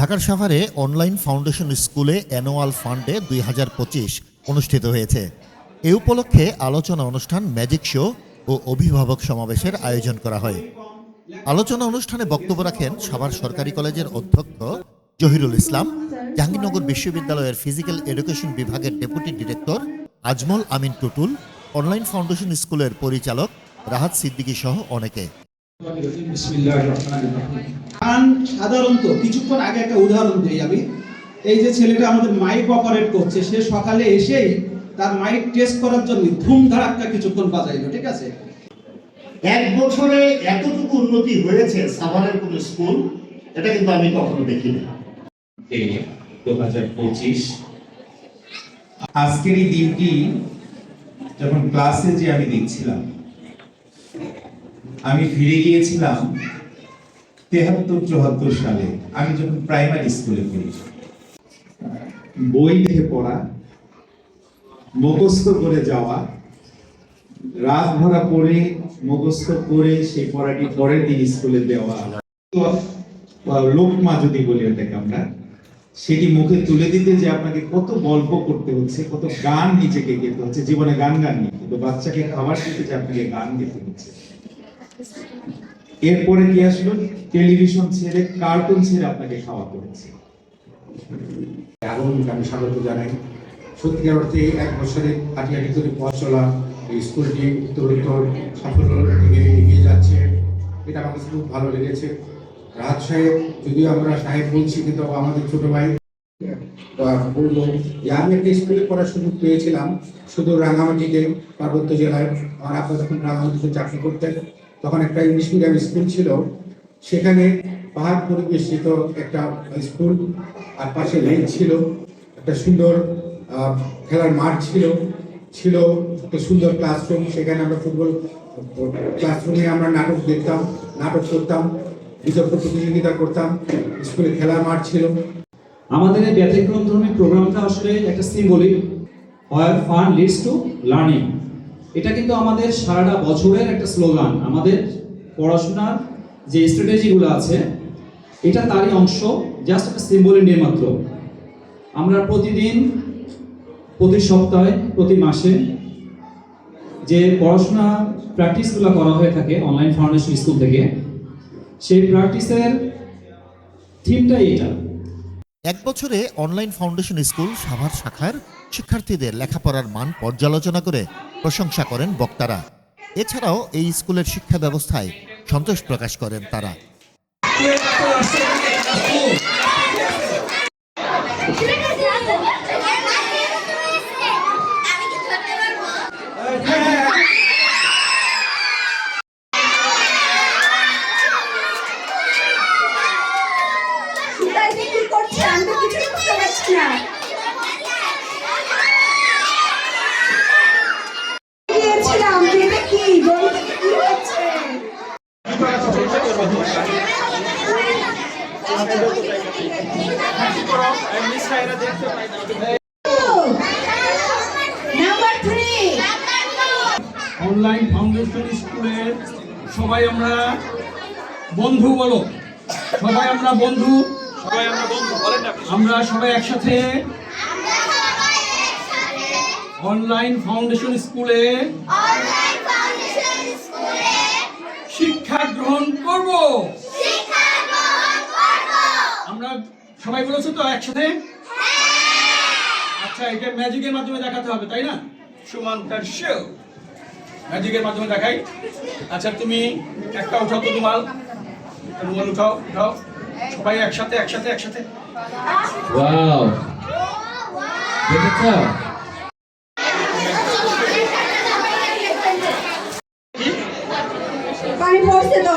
ঢাকার সাভারে online foundation স্কুলে অ্যানুয়াল ফান্ডে দুই হাজার পঁচিশ অনুষ্ঠিত হয়েছে। এ উপলক্ষে আলোচনা অনুষ্ঠান ম্যাজিক শো ও অভিভাবক সমাবেশের আয়োজন করা হয়। আলোচনা অনুষ্ঠানে বক্তব্য রাখেন সাভার সরকারি কলেজের অধ্যক্ষ জহিরুল ইসলাম, জাহাঙ্গীরনগর বিশ্ববিদ্যালয়ের ফিজিক্যাল এডুকেশন বিভাগের deputy director Azmal Amin Tutul, online foundation স্কুলের পরিচালক রাহাত সিদ্দিকী সহ অনেকে। গান সাধারণত কিছুক্ষণ আগে একটা উদাহরণ দিই আমি এই যে ছেলেটা আমাদের মাইক অপারেট করছে সে সকালে এসেই তার মাইক টেস্ট করার জন্য ধুম ধারাক্কা কিছুক্ষণ বাজাইলো ঠিক আছে? এক বছরে এতটুকু উন্নতি হয়েছে সাভারের কোন স্কুল? এটা কিন্তু আমি কখনো দেখিনি। দু হাজার পঁচিশ। আজকের এই দিনটি যখন ক্লাসে যে আমি দেখছিলাম আমি ফিরে গিয়েছিলাম তেহাত্তর চুয়াত্তর সালে আমি যখন প্রাইমারি স্কুলে পড়ি, বই দেখে পড়া, মুখস্থ করে যাওয়া, রাত ভরা পড়ে, মুখস্থ করে সেই পড়াটি পরের দিন স্কুলে দেওয়া। লোকমা যদি বলি ওটাকে আমরা, সেটি মুখে তুলে দিতে যে আপনাকে কত গল্প করতে হচ্ছে, কত গান নিজেকে গেতে হচ্ছে, জীবনে গান গান নেই কিন্তু বাচ্চাকে খাবার দিতে যে আপনাকে গান গেতে হচ্ছে। এরপরে কি আসলো? টেলিভিশন ছেড়ে, কার্টুন ছেড়ে আপনাকে খাওয়া হচ্ছে আগমনকে আমি স্বাগত জানাই। সত্যিকার অর্থে এক বছরে হাঁটি হাঁটি করে পথ চলা এই স্কুলটি উত্তরোত্তর সাফল্যের দিকে এগিয়ে যাচ্ছে। এটা আমার কাছে খুব ভালো লেগেছে। সাহেব, যদিও আমরা সাহেব বলছি, কিন্তু আমাদের ছোট ভাই বলব আমি একটা স্কুলে পড়ার সুযোগ পেয়েছিলাম শুধু রাঙামাটিতে, পার্বত্য জেলায়। আমার আপা যখন রাঙামাটিতে চাকরি করতেন তখন একটা ইংলিশ মিডিয়াম স্কুল ছিল। সেখানে পাহাড় পরিবেশিত একটা স্কুল আর পাশে লেক ছিল। একটা সুন্দর খেলার মাঠ ছিল। ছিল একটা সুন্দর ক্লাসরুম সেখানে আমরা ফুটবল ক্লাসরুমে আমরা নাটক দেখতাম, নাটক করতাম বিতর্ক প্রতিযোগিতা করতাম স্কুলে খেলার মাঠ ছিল। আমাদের এই ব্যতিক্রম ধর্মী প্রোগ্রামটা আসলে একটা symbolic where fun leads to learning এটা কিন্তু আমাদের সারাটা বছরের একটা স্লোগান। আমাদের পড়াশোনার যে স্ট্র্যাটেজিগুলো আছে, এটা তারই অংশ, জাস্ট একটা সিম্বলিক নিয়ে মাত্র। আমরা প্রতিদিন, প্রতি সপ্তাহে, প্রতি মাসে যে পড়াশোনা প্র্যাকটিসগুলো করা হয়ে থাকে অনলাইন ফাউন্ডেশন স্কুল থেকে, সেই প্র্যাকটিসের থিমটাই এটা। এক বছরে অনলাইন ফাউন্ডেশন স্কুল, সাভার শাখার শিক্ষার্থীদের লেখাপড়ার মান পর্যালোচনা করে প্রশংসা করেন বক্তারা। এছাড়াও এই স্কুলের শিক্ষা ব্যবস্থায় সন্তোষ প্রকাশ করেন তারা। সেটাই যে কি করছে আমি তো কিছুই বুঝতে পারছি না গিয়েছিলাম যে এটা কি বলতে কি হচ্ছে নাম্বার থ্রি অনলাইন ফাউন্ডেশন স্কুলের সবাই আমরা বন্ধু বলো। সবাই আমরা বন্ধু? সবাই আমরা বন্ধু আমরা সবাই একসাথে অনলাইন ফাউন্ডেশন স্কুলে শিক্ষা সবাই বলেছ তো একসাথে? আচ্ছা এটা ম্যাজিকের মাধ্যমে দেখাতে হবে তাই না? সুমান্তার শো ম্যাজিকের মাধ্যমে দেখাই। আচ্ছা তুমি একটা উঠাও তো রুমাল। রুমাল উঠাও উঠাও। সবাই একসাথে একসাথে একসাথে। ওয়াও দেখেছ? পানি পড়ছে তো